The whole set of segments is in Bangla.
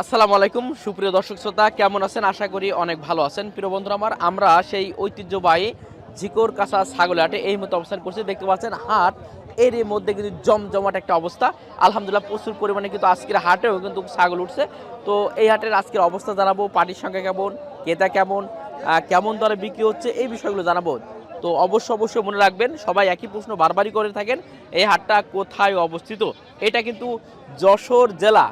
আসসালামু আলাইকুম, সুপ্রিয় দর্শক শ্রোতা, কেমন আছেন? আশা করি অনেক ভালো আছেন। প্রিয় বন্ধুরা আমার, আমরা সেই ঐতিহ্যবাহী ঝিকোর কাঁচা ছাগল হাটে এই মতো অবস্থান করছি। দেখতে পাচ্ছেন, হাট এর মধ্যে কিন্তু জমজমাট একটা অবস্থা। আলহামদুলিল্লাহ, প্রচুর পরিমাণে কিন্তু আজকের হাটেও কিন্তু ছাগল উঠছে। তো এই হাটের আজকের অবস্থা জানাব, পাটির সংখ্যা কেমন, ক্রেতা কেমন কেমন দরে বিক্রি হচ্ছে এই বিষয়গুলো জানাব। তো অবশ্য অবশ্যই মনে রাখবেন, সবাই একই প্রশ্ন বারবারই করে থাকেন, এই হাটটা কোথায় অবস্থিত? এটা কিন্তু যশোর জেলা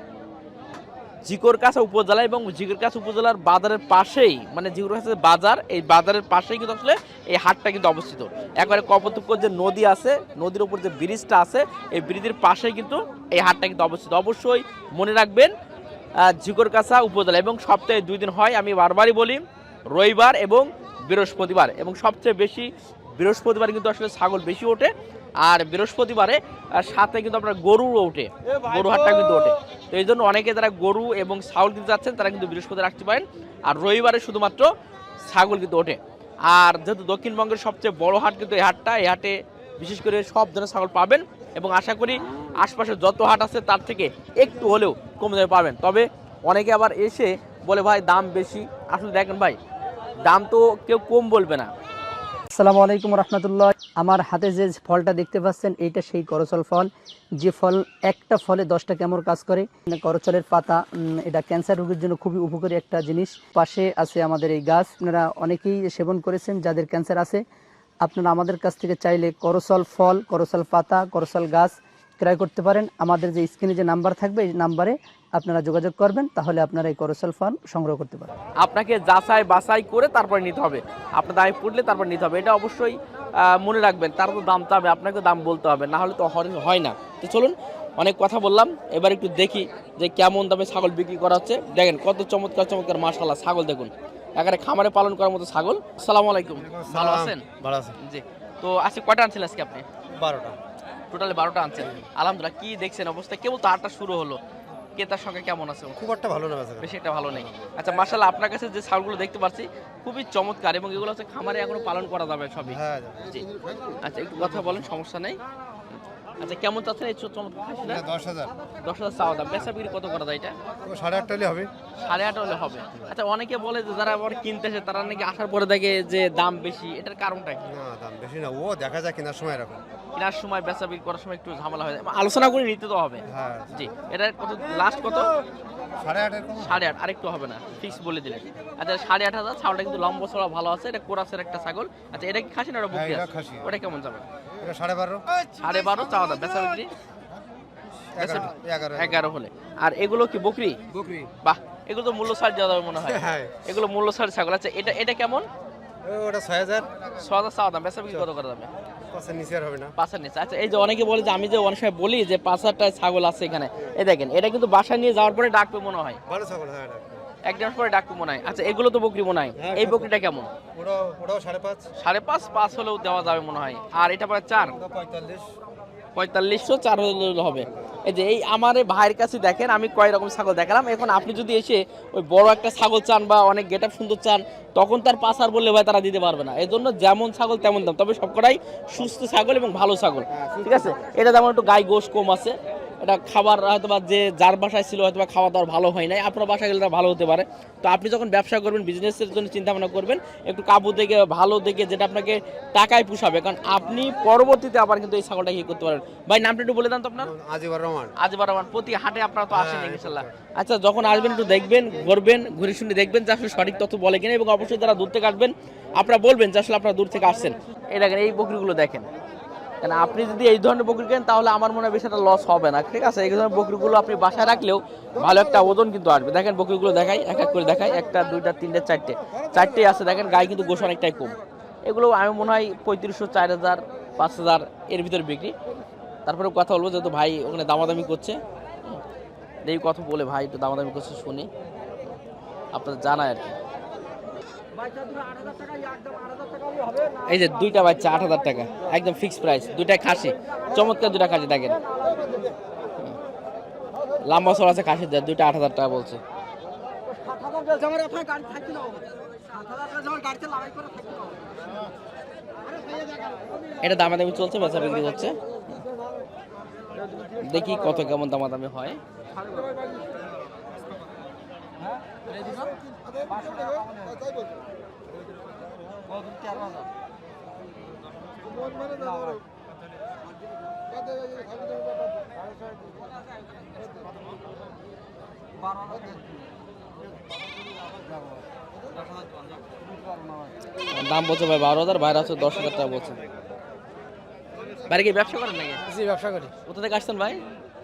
জিকরকাছা উপজেলা এবং জিকরকাছা উপজেলার বাজারের পাশেই মানে জিকরকাছা বাজার, এই বাজারের পাশেই কিন্তু আসলে এই হাটটা কিন্তু অবস্থিত। একবারে কপতক্ষ যে নদী আছে, নদীর উপর যে ব্রিজটা আছে, এই ব্রিজের পাশেই কিন্তু এই হাটটা কিন্তু অবস্থিত। অবশ্যই মনে রাখবেন জিকরকাছা উপজেলা এবং সপ্তাহে দুই দিন হয়, আমি বারবারই বলি, রবিবার এবং বৃহস্পতিবার এবং সবচেয়ে বেশি বৃহস্পতিবার কিন্তু আসলে ছাগল বেশি ওঠে আর বৃহস্পতিবারে সাথে কিন্তু আপনার গরুও ওঠে গরু হাটটা কিন্তু ওঠে। তো এই জন্য অনেকে যারা গরু এবং ছাগল কিনতে যাচ্ছেন তারা কিন্তু বৃহস্পতি রাখতে পারেন আর রবিবারে শুধুমাত্র ছাগল কিন্তু ওঠে। আর যেহেতু দক্ষিণবঙ্গের সবচেয়ে বড় হাট কিন্তু এই হাটটা এই হাটে বিশেষ করে সব ধরনের ছাগল পাবেন এবং আশা করি আশপাশে যত হাট আছে তার থেকে একটু হলেও কমে দামে পাবেন। তবে অনেকে আবার এসে বলে ভাই দাম বেশি। আসলে দেখেন ভাই দাম তো কেউ কম বলবে না। আসসালামু আলাইকুম রহমতুল্লাহ। আমার হাতে যে ফলটা দেখতে পাচ্ছেন, এইটা সেই করচল ফল। যে ফল, একটা ফলে দশটা কেমন কাজ করে। করচলের পাতা এটা ক্যান্সার রোগের জন্য খুবই উপকারী একটা জিনিস। পাশে আছে আমাদের এই গাছ। আপনারা অনেকেই সেবন করেছেন, যাদের ক্যান্সার আছে। আপনারা আমাদের কাছ থেকে চাইলে করচল ফল, করচল পাতা, করচল গাছ ক্রয় করতে পারেন। আমাদের যে স্ক্রিনে যে নাম্বার থাকবে, এই নাম্বারে আপনারা যোগাযোগ করবেন তাহলে আপনারা এই করচল ফল সংগ্রহ করতে পারেন আপনাকে যাচাই বাছাই করে তারপরে নিতে হবে। আপনার দামে পড়লে তারপর নিতে হবে। এটা অবশ্যই মনে রাখবেন। তার তো দাম হবে আপনাকে দাম বলতে হবে। না হলে তো হয়- হয় না। তো চলুন অনেক কথা বললাম। এবার একটু দেখি যে কেমন দামে ছাগল বিক্রি করা হচ্ছে। দেখেন কত চমৎকার চমৎকার মাশাল্লাহ ছাগল দেখুন। এখানে খামারে পালন করার মতো ছাগল। সালাম আলাইকুম। ভালো আছেন? ভালো আছে। জি। তো আজকে কয়টা আনছেন আজকে আপনি? বারোটা। টোটালি বারোটা আনছেন। আলহামদুলিল্লাহ কি দেখছেন অবস্থা? কেবল তো আটটা শুরু হলো। ক্রেতার সঙ্গে কেমন আছে? খুব একটা ভালো না বেশি একটা ভালো নেই। আচ্ছা মার্শাল আপনার কাছে যে ছাগলগুলো দেখতে পাচ্ছি খুবই চমৎকার এবং এগুলো হচ্ছে খামারে এখনও পালন করা যাবে সবই। হ্যাঁ আচ্ছা একটু কথা বলেন সমস্যা নেই। আচ্ছা কেমন চাচ্ছেন এই চমৎকার দশ হাজার। দশ হাজার চাওয়া দাম। বেচা বিক্রি কত করা যায় এটা? সাড়ে আটটা হলে হবে। সাড়ে আট হলে হবে। আচ্ছা অনেকে বলে যে যারা আবার কিনতে আসে তারা নাকি আসার পরে দেখে যে দাম বেশি। এটার কারণটা কি? না দাম বেশি না। ও দেখা যায় কেনার সময় এরকম। কেনার সময় বেচা বিক্রি করার সময় একটু ঝামেলা হয়ে যায়। আলোচনা করে নিতে তো হবে। হ্যাঁ। জি এটার কত লাস্ট কত? সাড়ে আট আরেকটু হবে না ফিক্স বলে দিলেন। আচ্ছা সাড়ে আট হাজার ছাগলটা কিন্তু লম্বা ছড়া ভালো আছে এটা কোরাসের একটা ছাগল। আচ্ছা এটা কি খাসি না ওটা হ্যাঁ, আছে? ওটা কেমন যাবে এটা সাড়ে বারো। সাড়ে বারো চাওয়া দাম বেচা বিক্রি? এগারো হলে। আর এগুলো কি বকরি? বকরি। বাহ এগুলো তো মূল্য ছাড় দেওয়া যাবে মনে হয়। হ্যাঁ। এগুলো মূল্য ছাড় ছাগল। আচ্ছা এটা এটা কেমন? ওটা ছয় হাজার। ছ হাজার চাওয়া দাম বেচা বিক্রি কত করা যাবে পাঁচের নিচে আর হবে না। পাঁচের নিচে। আচ্ছা এই যে অনেকে বলে যে আমি যে অনেক সময় বলি যে পাঁচ হাজারটায় ছাগল আছে এখানে। এই দেখেন এটা কিন্তু বাসায় নিয়ে যাওয়ার পরে ডাকবে মনে হয়। ভালো ছাগল হ্যাঁ। একদিন পরে ডাকু মনে হয়। আচ্ছা এগুলো তো বকরি মনে হয়। হ্যাঁ, এই বকরিটা কেমন? ওটাও ওটাও সাড়ে পাঁচ। সাড়ে পাঁচ পাঁচ হলেও দেওয়া যাবে মনে হয়। আর এটা পরে চার? পঁয়তাল্লিশ। পঁয়তাল্লিশশো চার হলে হবে। এই যে এই আমার এই ভাইয়ের কাছে দেখেন আমি কয় রকম ছাগল দেখালাম। এখন আপনি যদি এসে ওই বড় একটা ছাগল চান বা অনেক গেট সুন্দর চান তখন তার পাঁচ আর বললে ভাই তারা দিতে পারবে না। এই জন্য যেমন ছাগল তেমন দাম। তবে সবকটাই সুস্থ ছাগল এবং ভালো ছাগল। ঠিক আছে? এটা যেমন একটু গায়ে গোশ কম আছে। এটা খাবার হয়তো বা যে যার বাসায় ছিল হয়তো বা খাওয়া দাওয়ার ভালো হয় নাই আপনার বাসায় গেলে ভালো হতে পারে। তো আপনি যখন ব্যবসা করবেন বিজনেসের জন্য চিন্তা ভাবনা করবেন একটু কাবু দেখে ভালো দেখে যেটা আপনাকে টাকায় পুষাবে কারণ আপনি পরবর্তীতে আবার কিন্তু এই ছাগলটা কি করতে পারেন ভাই নামটা একটু বলে দেন তো আপনার? আজিবার রহমান। আজ বারবার প্রতি হাটে আপনারা তো আসেন হ্যাঁ, ইনশাল্লাহ। আচ্ছা যখন আসবেন একটু দেখবেন ঘুরবেন ঘুরে শুনে দেখবেন যে আসলে সঠিক তথ্য বলে কিনা এবং অবশ্যই যারা দূর থেকে আসবেন আপনারা বলবেন যে আসলে আপনারা দূর থেকে আসছেন। এই দেখেন এই বকরিগুলো দেখেন। কেন, আপনি যদি এই ধরনের বকরি কেন তাহলে আমার মনে হয় বেশি একটা লস হবে না, ঠিক আছে? এই ধরনের বকরিগুলো আপনি বাসায় রাখলেও ভালো একটা ওজন কিন্তু আসবে। দেখেন বকরিগুলো দেখাই, এক এক করে দেখাই, একটা, দুইটা, তিনটে, চারটে। চারটে আছে, দেখেন গায়ে কিন্তু গোশ অনেকটাই কম। এগুলো আমি মনে হয় পঁয়ত্রিশশো, চার হাজার, পাঁচ হাজার এর ভিতরে বিক্রি। তারপরে কথা বলব, যেহেতু ভাই ওখানে দামাদামি করছে। এই কথা বলে ভাই একটু দামাদামি করছে শুনি। আপনার জানায় আর কি। এই যে দুইটা বাচ্চা, আট হাজার টাকা, একদম ফিক্স প্রাইস দুইটা খাসি, চমৎকার দুটা খাসি, দেখেন। লম্বা সর আছে খাসি দেয় দুইটা আট হাজার টাকা বলছে। এটা দামাদামি চলছে, বেচা বিক্রি হচ্ছে। দেখি কত কেমন দামাদামি হয়। দাম বলছে ভাই বারো হাজার বাইরে আছে দশ হাজার টাকা বলছে। বাইরে কি ব্যবসা করেন নাকি? জি ব্যবসা করি। কোথা থেকে আসছেন ভাই?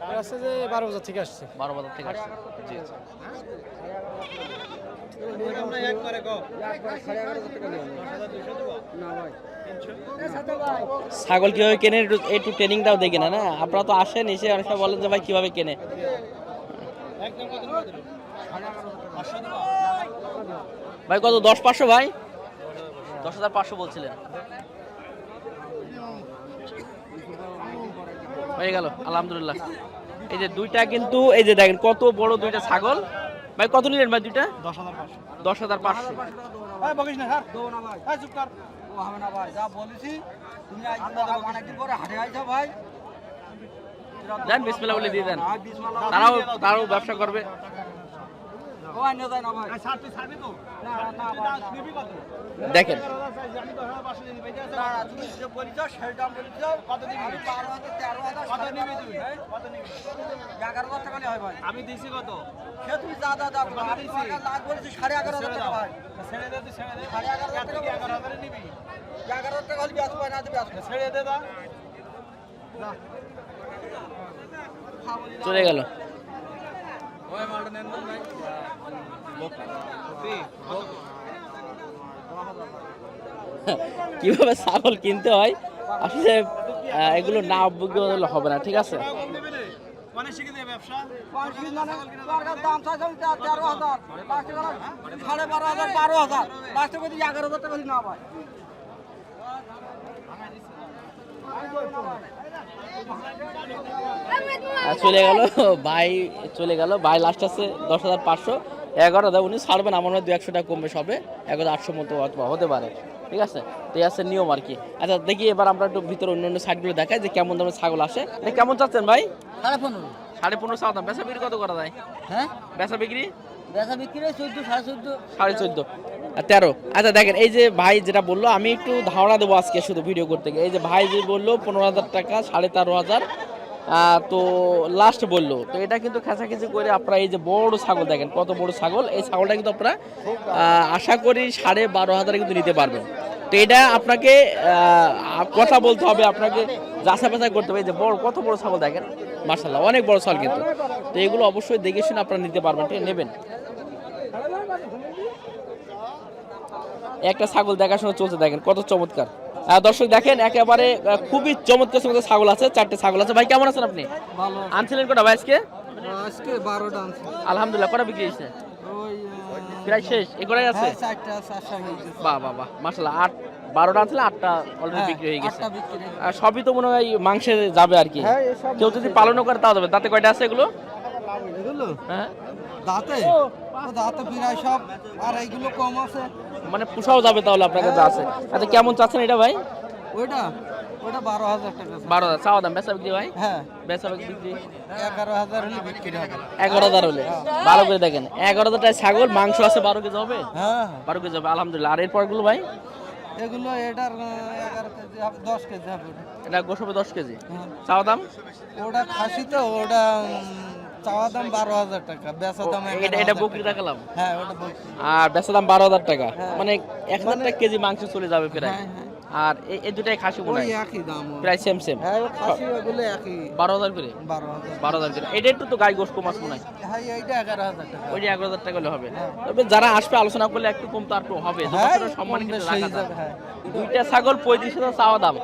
আসছে যে বারো বছর থেকে আসছে। বারো বাজার থেকে জি। ছাগল কীভাবে কেনে একটু ট্রেনিংটাও দেখে না না? আপনারা তো আসেন, এসে অনেক সময় বলেন যে ভাই কীভাবে কেনে। ভাই কত, দশ পাঁচশো ভাই? দশ হাজার পাঁচশো বলছিলেন। হয়ে গেল আলহামদুলিল্লাহ। এই যে দুইটা কিন্তু এই যে দেখেন কত বড় দুইটা ছাগল। ভাই কত নিলেন ভাই দুইটা? দশ হাজার পাঁচশো। দশ হাজার পাঁচশো বকিস না স্যার। চুপ কর। ও হবে না ভাই যা বলেছি তুমি আজ অনেকদিন পরে হাটে আইছো ভাই। দেন বিসমিল্লাহ বলে দিয়ে দেন। তারাও তারাও ব্যবসা করবে। ও আইন যায় না ভাই। স্যার তুই ছাড়বি তো? না না ভাই না। নিবি কত? দেখেন। আমি হয় দিছি কত? সে তুমি আমি লাখ সাড়ে এগারো হাজার টাকা ভাই ছেড়ে দে ছেড়ে এগারো টাকা নিবি এগারো টাকা ছেড়ে দে চলে গেল। কীভাবে ছাগল কিনতে হয়? আসলে এগুলো না অভিজ্ঞ হলে হবে না ঠিক আছে? মানে সাড়ে বারো হাজার বারো হাজার লাস্টে এগারো হাজার টাকা না চলে গেল ভাই চলে গেল ভাই লাস্ট আছে দশ হাজার পাঁচশো। এগারো হাজার উনি ছাড়বেন আমার মনে হয় দু একশো টাকা কমবে সবে। এগারো আটশো মতো অথবা হতে পারে। ঠিক আছে? তো এই আছে নিয়ম আর কি। আচ্ছা দেখি এবার আমরা একটু ভিতরে অন্য অন্য সাইডগুলো দেখাই যে কেমন দামের ছাগল আসে। কেমন চাচ্ছেন ভাই? সাড়ে পনেরো। সাড়ে পনেরো চাওয়া দাম। বেচা বিক্রি কত করা যায়? হ্যাঁ? বেচা বিক্রি? বেচা বিক্রি চোদ্দ সাড়ে চোদ্দ। সাড়ে চোদ্দ। তেরো। আচ্ছা দেখেন এই যে ভাই যেটা বলল আমি একটু ধারণা দেবো আজকে শুধু ভিডিও করতে গিয়ে। এই যে ভাই যে বলল পনেরো হাজার টাকা সাড়ে তেরো হাজার। তো লাস্ট বলল, তো এটা কিন্তু খেঁচাখেঁচি করে আপনারা এই যে বড় ছাগল দেখেন, কত বড় ছাগল, এই ছাগলটা কিন্তু আপনারা আশা করি সাড়ে বারো হাজারে কিন্তু নিতে পারবেন। তো এটা আপনাকে কথা বলতে হবে, আপনাকে যাচা বাছাই করতে হবে যে বড়, কত বড় ছাগল দেখেন মার্শাল্লাহ অনেক বড় ছাগল কিন্তু। তো এগুলো অবশ্যই দেখে শুনে আপনারা নিতে পারবেন, ঠিক নেবেন। একটা ছাগল দেখাশোনা চলছে দেখেন কত চমৎকার। দর্শক দেখেন একেবারে খুবই চমৎকার চমৎকার ছাগল আছে চারটে ছাগল আছে। ভাই কেমন আছেন আপনি? আনছিলেন কটা ভাই আজকে? আজকে বারোটা আলহামদুলিল্লাহ কটা বিক্রি হয়েছে? প্রায় শেষ এগুলাই আছে? হ্যাঁ, চারটা চারটা হয়ে গেছে বাহ বাহ বাহ মাসাল্লাহ আট বারোটা আনছিলেন আটটা অলরেডি হ্যাঁ, বিক্রি হয়ে গেছে। সবই তো মনে হয় মাংসে যাবে আর কি। হ্যাঁ, কেউ যদি পালনও করে তাও যাবে। তাতে কয়টা আছে এগুলো? এগুলো? হ্যাঁ। দাঁতে? দাঁতে প্রায় সব আর এইগুলো কম আছে। মানে পুষাও যাবে তাহলে আপনার কাছে আছে। আচ্ছা কেমন চাচ্ছেন এটা ভাই? ওইটা ওটা বারো হাজার টাকা। বারো হাজার চাওয়া দাম বেচা বিক্রি ভাই? হ্যাঁ। বেচা বিক্রি এগারো হাজার হলে বিক্রি হবে। এগারো হাজার হলে? ভালো করে দেখেন এগারো হাজার টাকা ছাগল মাংস আছে বারো কেজি হবে? হ্যাঁ। বারো কেজি হবে আলহামদুলিল্লাহ। আর এরপরগুলো ভাই? এগুলো এটার এগারো কেজি হবে দশ কেজি হবে। এটা গোস হবে দশ কেজি। হ্যাঁ। চাওয়া দাম? ওটা খাসি তো ওটা চাওয়া দাম বারো হাজার টাকা বেচা দাম এটা এটা বকরি টাকা। দেখালাম? হ্যাঁ ওটা আর বেচা দাম বারো হাজার টাকা। হ্যাঁ। মানে এক হাজার টাকা কেজি মাংস চলে যাবে প্রায়। হ্যাঁ। আর এই- দুটাই খাসি মনে হয়? একই দাম প্রায় সেম সেম হ্যাঁ খাসি ওগুলো একই। বারো হাজার করে? করে। এটা একটু তো গাই গোস কম আছে মনে হয়। হ্যাঁ এইটা টাকা। হলে হবে। তবে যারা আসবে আলোচনা করলে একটু কম তো আর হবে। সম্মান কম রাখা যাবে, দুইটা ছাগল পঁয়ত্রিশ হাজার চাওয়া দাম।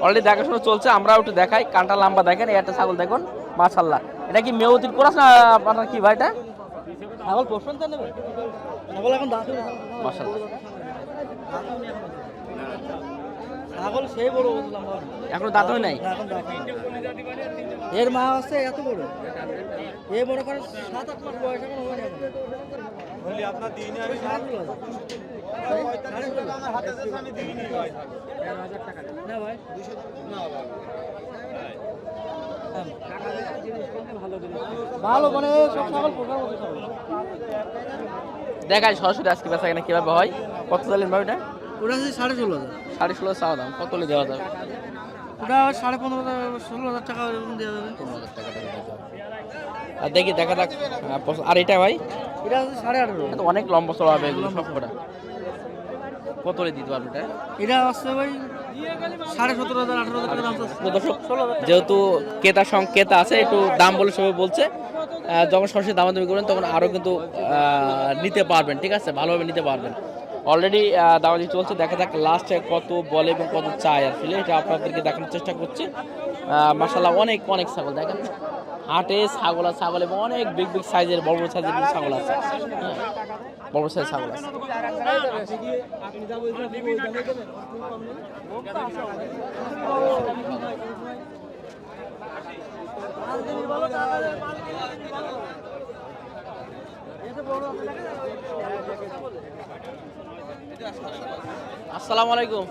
অলরেডি দেখাশোনা চলছে আমরাও একটু দেখাই। কানটা লম্বা দেখেন একটা ছাগল দেখুন। মাশাল্লাহ এটা কি মেয়তির কোরাস না আপনার কি ভাই এটা? ছাগল পোষণ তো নেবে? ছাগল এখন দাঁত মাশাল্লাহ ছাগল সেই বড় বুঝলাম এখনও দাঁত নাই। এর মা আছে এত বড়। এ বড় করে সাত আট মাস বয়স এখন হয় না বলি আপনার দিনে আমি। আমার হাতে আমি দিইনি ভাই। না ভাই। ভালো মানে সব ছাগল পোকার মতো ছাগল। দেখাই সরাসরি আজকে বেচা কেনা কীভাবে হয়। কত চাইলেন ভাই ওটা? ওটা হচ্ছে সাড়ে ষোলো হাজার। সাড়ে ষোলো চাওয়া দাম। কত হলে দেওয়া যাবে? ওটা সাড়ে পনেরো হাজার ষোলো হাজার টাকা দেওয়া যাবে। পনেরো হাজার টাকা আর দেখি দেখা যাক। আর এটা ভাই? এটা হচ্ছে সাড়ে আঠারো। তো অনেক লম্বা চড়া হবে এগুলো সব কটা। কত দিতে এটা? এটা আসছে ভাই সাড়ে সতেরো হাজার আঠারো হাজার টাকা দাম দর্শক যেহেতু ক্রেতা সং ক্রেতা আছে একটু দাম বলে সবাই বলছে। যখন সরাসরি দামাদামি করবেন তখন আরও কিন্তু আহ, নিতে পারবেন ঠিক আছে? ভালোভাবে নিতে পারবেন। অলরেডি দামাদামি চলছে। দেখা যাক লাস্টে কত বলে এবং কত চায় আসলে। এটা আপনাদেরকে দেখানোর চেষ্টা করছি। মাসাল্লাহ অনেক অনেক ছাগল দেখেন। হাটে ছাগল আর ছাগল এবং অনেক বিগ বিগ সাইজের বড় বড় সাইজের ছাগল আছে। হ্যাঁ, বড় সাইজের ছাগল আছে। আসসালামু আলাইকুম।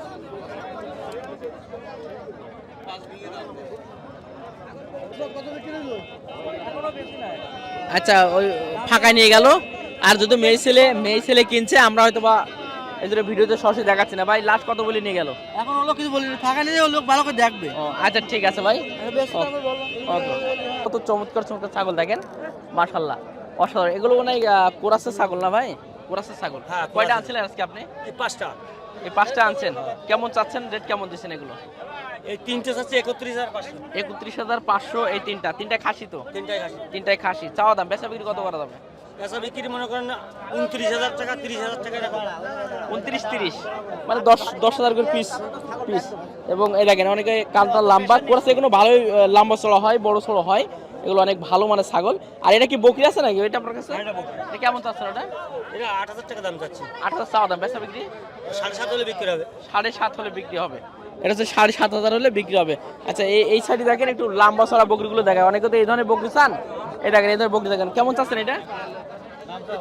আচ্ছা ওই ফাঁকায় নিয়ে গেল। আর যদি মেয়ে ছেলে মেয়ে ছেলে কিনছে আমরা হয়তো বা এই ভিডিওতে সরাসরি দেখাচ্ছি না। ভাই লাস্ট কত বলে নিয়ে গেল? এখন লোক কিছু বলি ফাঁকা নিয়ে লোক ভালো করে দেখবে। আচ্ছা ঠিক আছে ভাই। ওকে। কত চমৎকার চমৎকার ছাগল দেখেন। মাশাল্লাহ অসাধারণ। এগুলো মনে হয় কোরাসের ছাগল না ভাই? কোরাসের ছাগল। হ্যাঁ, কয়টা। আনছিলেন আজকে আপনি? পাঁচটা। এই পাঁচটা আনছেন কেমন চাচ্ছেন? রেট কেমন দিচ্ছেন এগুলো? এই তিনটে চাচ্ছে একত্রিশ হাজার পাঁচশো। একত্রিশ হাজার পাঁচশো এই তিনটা। তিনটা খাসি তো? তিনটাই খাসি। তিনটায় খাসি। চাওয়া দাম বেচা বিক্রি কত করা যাবে? পেঁচা বিক্রি মনে করেন উনত্রিশ হাজার টাকা তিরিশ হাজার টাকা এরকম। উনত্রিশ তিরিশ। মানে দশ দশ হাজার করে পিস পিস এবং এই দেখেন অনেকে কালটা লাম্বা করেছে এগুলো ভালোই লাম্বা লম্বা চড়া হয় বড় চড়া হয়। এগুলো অনেক ভালো মানে ছাগল। আর এটা কি বকরি আছে নাকি? এটা আপনার কাছে? এটা বকরি। এটা কেমন চাচ্ছেন ওটা? এটা আট হাজার টাকা দাম যাচ্ছে আট হাজার চাওয়া দাম বেচা বিক্রি? সাড়ে সাত হলে বিক্রি হবে। সাড়ে সাত হলে বিক্রি হবে। এটা হচ্ছে সাড়ে সাত হাজার হলে বিক্রি হবে। আচ্ছা এই এই সাইডে দেখেন একটু লম্বা চড়া বকরিগুলো দেখায়। অনেকে তো এই ধরনের বকরি চান? এই দেখেন এই ধরনের বকরি দেখেন। কেমন চাচ্ছেন এটা?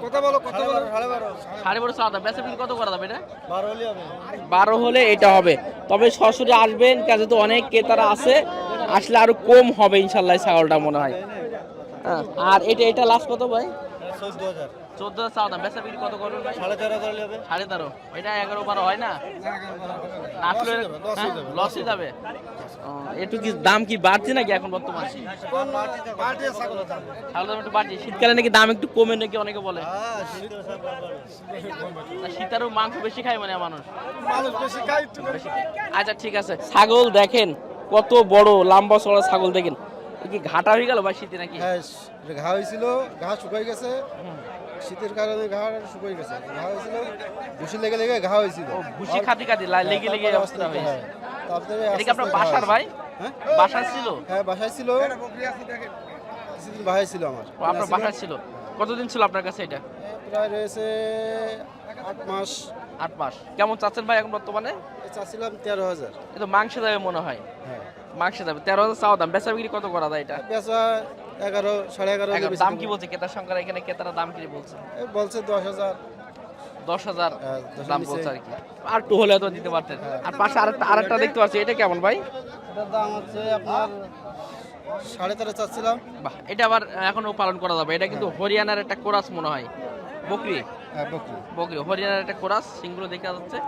কথা বলো কথা বলো সাড়ে বারো। সাড়ে বারো চাওয়া দাম। বেচা বিক্রি কত করা যাবে এটা? বারো হলে হবে। বারো হলে এটা হবে। তবে সরাসরি আসবেন কাজে তো অনেক ক্রেতারা আছে। আসলে আরও কম হবে ইনশাল্লাহ ছাগলটা মনে হয়। হ্যাঁ, আর এটা এটা লাস্ট কত ভাই? চোদ্দ হাজার। চোদ্দ হাজার চাওয়া দাম বেচা বিক্রি কত করবেন ভাই? সাড়ে হবে। তেরো। এটা এগারো বারো হয় না? না আসলে লসই যাবে একটু কি দাম কি বাড়ছে নাকি এখন বর্তমানে? ছাগলের একটু বাড়ছে। শীতকালে নাকি দাম একটু কমে নাকি অনেকে বলে? না, শীতেরও মাংস বেশি খায় মানে মানুষ? বেশি খায়। আচ্ছা ঠিক আছে। ছাগল দেখেন কত বড় লম্বা চড়া ছাগল দেখেন। কি ঘাটা হয়ে গেল ভাই শীতে নাকি? হ্যাঁ ঘা হয়েছিল ঘা শুকাই গেছে। শীতের কারণে ঘা শুকাই গেছে। ঘা হয়েছিল ভুসি লেগে লেগে ঘা হয়েছিল। ও ভুসি খাতি খাতি লা- লেগে লেগে অবস্থা হয়েছে। হ্যাঁ, তারপরে এটা কি আপনার বাসার ভাই? হ্যাঁ? বাসা ছিল? হ্যাঁ বাসায় ছিল। কিছুদিন বাসায় ছিল আমার। ও আপনার বাসা ছিল? কতদিন ছিল আপনার কাছে এটা? প্রায় রয়েছে আট মাস। আট মাস। কেমন চাচ্ছেন ভাই এখন বর্তমানে? চাচ্ছিলাম তেরো হাজার। এ তো মাংস যাবে মনে হয়। হ্যাঁ। মাংস যাবে। তেরো হাজার চাওয়া দাম। বেচা বিক্রি কত করা যায় এটা? পেঁচা এগারো সাড়ে এগারো দাম কি বলছে? ক্রেতার সংখ্যা এখানে ক্রেতারা দাম কি বলছে? বলছে দশ হাজার। দশ হাজার হ্যাঁ, দাম বলছে আর কি। আর হলে তো দিতে পারতেন। আর পাশে আরেকটা আরেকটা দেখতে পাচ্ছি। এটা কেমন ভাই? এটার দাম হচ্ছে আপনার সাড়ে তেরো চাচ্ছিলাম। বাহ এটা আবার এখনও পালন করা যাবে। এটা কিন্তু হরিয়ানার একটা কোরাস মনে হয়। বকরি? হ্যাঁ বকরি। বকরি হরিয়ানার একটা কোরাস সিংগুলো দেখা যাচ্ছে।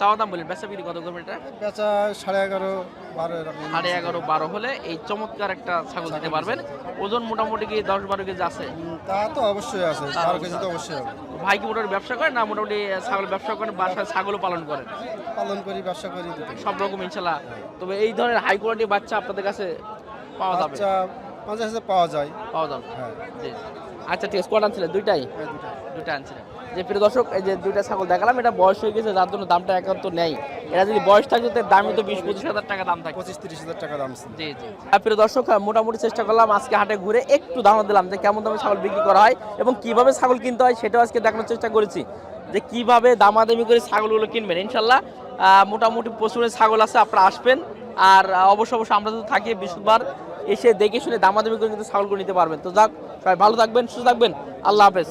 চাওয়া দাম বলেন বেচা বিক্রি কত করবেন এটা? পেঁচা সাড়ে এগারো বারো সাড়ে এগারো বারো হলে এই চমৎকার একটা ছাগল দিতে পারবেন। ওজন মোটামুটি কি দশ বারো কেজি আছে? তা তো অবশ্যই আছে বারো কেজি তো অবশ্যই হবে ভাই কি মোটামুটি ব্যবসা করেন না মোটামুটি ছাগল ব্যবসা করেন বাসায় ছাগলও পালন করেন? পালন করি ব্যবসা করি। সব রকম ইনশাল্লাহ তবে এই ধরনের হাই কোয়ালিটি বাচ্চা আপনাদের কাছে পাওয়া যাবে? বাচ্চা মাঝে মাঝে পাওয়া যায়। পাওয়া যাবে। হ্যাঁ। জি। আচ্ছা ঠিক আছে কটা আনছিলেন দুইটাই? এই দুটো দুইটা আনছিলেন। যে প্রিয় দর্শক এই যে দুইটা ছাগল দেখালাম এটা বয়স হয়ে গেছে যার জন্য দামটা একান্ত নেই। এটা যদি বয়স থাকতো দামই তো বিশ পঁচিশ হাজার টাকা দাম থাকে পঁচিশ তিরিশ হাজার টাকা দাম জি জি। প্রিয় দর্শক মোটামুটি চেষ্টা করলাম আজকে হাটে ঘুরে একটু ধারণা দিলাম যে কেমন দামে ছাগল বিক্রি করা হয় এবং কীভাবে ছাগল কিনতে হয় সেটাও আজকে দেখানোর চেষ্টা করেছি। যে কীভাবে দামাদামি করে ছাগলগুলো কিনবেন ইনশাল্লাহ মোটামুটি প্রচুর ছাগল আছে আপনারা আসবেন। আর অবশ্য অবশ্য আমরা তো থাকি বৃহস্পতিবার এসে দেখে শুনে দামাদামি করে কিন্তু ছাগলগুলো নিতে পারবেন। তো যাক, সবাই ভালো থাকবেন, সুস্থ থাকবেন। আল্লাহ হাফেজ।